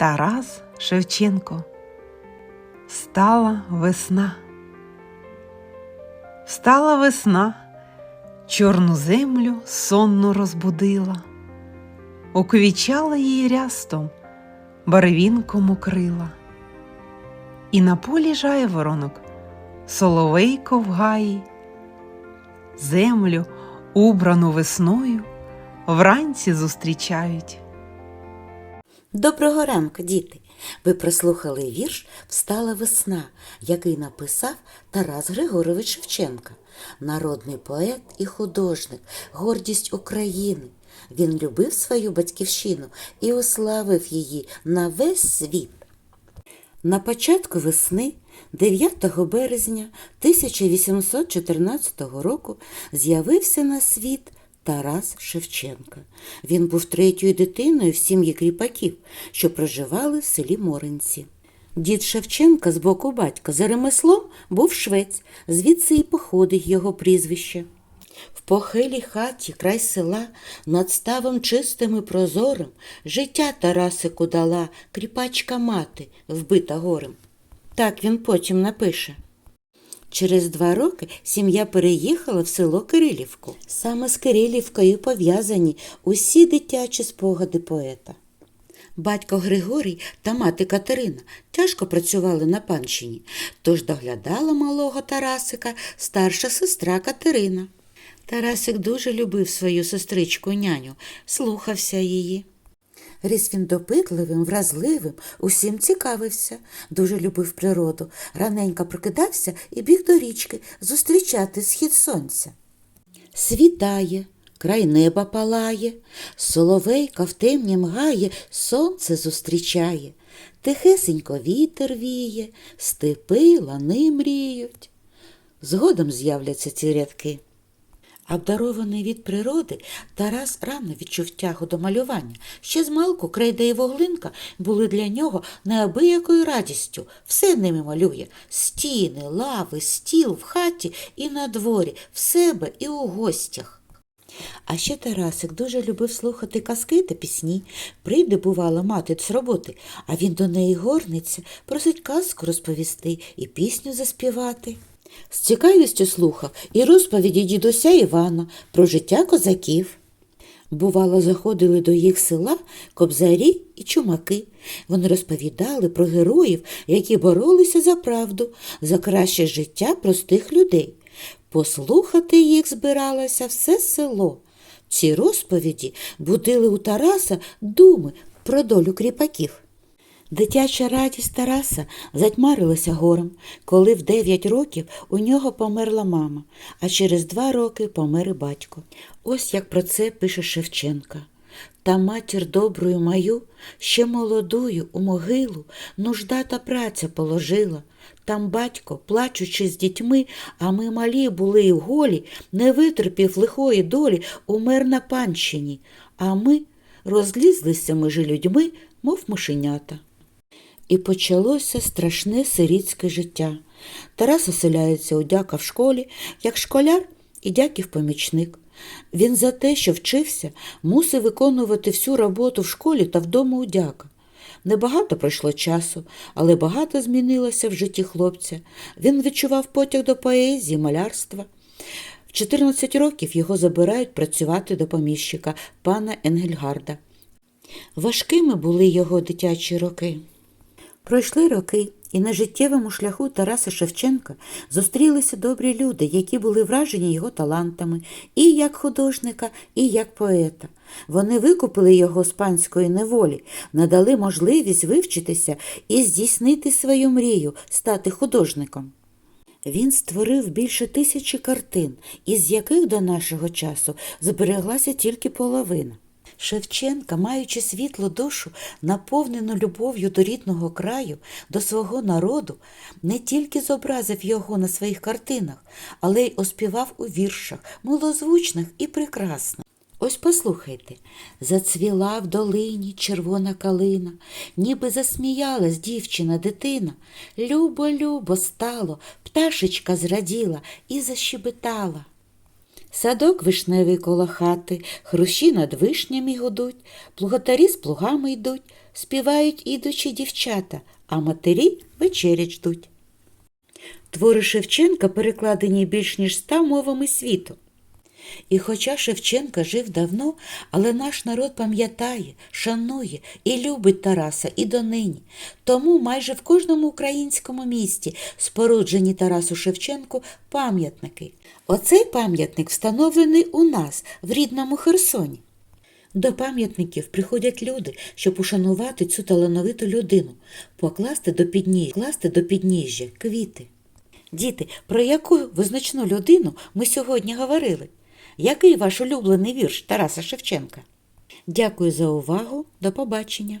Тарас Шевченко. Стала весна. Встала весна, чорну землю сонно розбудила, Оквічала її рястом, барвінком укрила. І на полі жайворонок, соловейко в гаї, землю, убрану весною, вранці зустрічають. Доброго ранку, діти! Ви прослухали вірш Встала весна, який написав Тарас Григорович Шевченка, народний поет і художник, гордість України. Він любив свою батьківщину і ославив її на весь світ. На початку весни, 9 березня 1814 року, з'явився на світ Тарас Шевченка. Він був третьою дитиною в сім'ї кріпаків, що проживали в селі Моринці. Дід Шевченка з боку батька за ремеслом був швець, звідси і походить його прізвище. В похилій хаті край села над ставом чистим і прозорим життя Тарасику дала кріпачка мати, вбита горем. Так він потім напише. Через два роки сім'я переїхала в село Кирилівку. Саме з Кирилівкою пов'язані усі дитячі спогади поета. Батько Григорій та мати Катерина тяжко працювали на панщині, тож доглядала малого Тарасика старша сестра Катерина. Тарасик дуже любив свою сестричку няню, слухався її. Ріс він допитливим, вразливим, усім цікавився, дуже любив природу, раненько прокидався і біг до річки зустрічати схід сонця. Світає, край неба палає, соловейка в темні мгає, сонце зустрічає, тихесенько вітер віє, степи, лани мріють. Згодом з'являться ці рядки. Обдарований від природи, Тарас рано відчув тягу до малювання. Ще змалку крейда і воглинка були для нього неабиякою радістю. Все ними малює стіни, лави, стіл в хаті і на дворі, в себе і у гостях. А ще Тарасик дуже любив слухати казки та пісні. Прийде, бувала, мати з роботи, а він до неї горниться, просить казку розповісти і пісню заспівати. З цікавістю слухав і розповіді дідуся Івана про життя козаків. Бувало, заходили до їх села кобзарі і чумаки. Вони розповідали про героїв, які боролися за правду, за краще життя простих людей. Послухати їх збиралося все село. Ці розповіді будили у Тараса думи про долю кріпаків. Дитяча радість Тараса затьмарилася горем, коли в дев'ять років у нього померла мама, а через два роки помер і батько. Ось як про це пише Шевченка. Та матір доброю мою, ще молодую у могилу, нужда та праця положила. Там батько, плачучи з дітьми, а ми малі були й голі, не витерпів лихої долі, умер на панщині, а ми розлізлися межі людьми, мов мишенята. І почалося страшне сирітське життя. Тарас оселяється у дяка в школі, як школяр і дяків помічник. Він за те, що вчився, мусив виконувати всю роботу в школі та вдома у дяка. Небагато пройшло часу, але багато змінилося в житті хлопця. Він відчував потяг до поезії, малярства. В 14 років його забирають працювати до поміщика пана Енгельгарда. Важкими були його дитячі роки. Пройшли роки, і на життєвому шляху Тараса Шевченка зустрілися добрі люди, які були вражені його талантами і як художника, і як поета. Вони викупили його з панської неволі, надали можливість вивчитися і здійснити свою мрію, стати художником. Він створив більше тисячі картин, із яких до нашого часу збереглася тільки половина. Шевченка, маючи світлу душу, наповнену любов'ю до рідного краю, до свого народу, не тільки зобразив його на своїх картинах, але й оспівав у віршах, милозвучних і прекрасних. Ось послухайте, зацвіла в долині червона калина, ніби засміялась дівчина дитина. Любо, любо стало, пташечка зраділа і защебетала. Садок вишневий коло хати, хрущі над вишнями гудуть, плугатарі з плугами йдуть, співають ідучі дівчата, а матері вечерять ждуть. Твори Шевченка перекладені більш ніж ста мовами світу. І хоча Шевченка жив давно, але наш народ пам'ятає, шанує і любить Тараса і донині. Тому майже в кожному українському місті споруджені Тарасу Шевченку пам'ятники. Оцей пам'ятник встановлений у нас в рідному Херсоні. До пам'ятників приходять люди, щоб ушанувати цю талановиту людину, покласти до підніжжя, класти до підніжжя квіти. Діти, про яку визначну людину ми сьогодні говорили? Який ваш улюблений вірш Тараса Шевченка? Дякую за увагу. До побачення.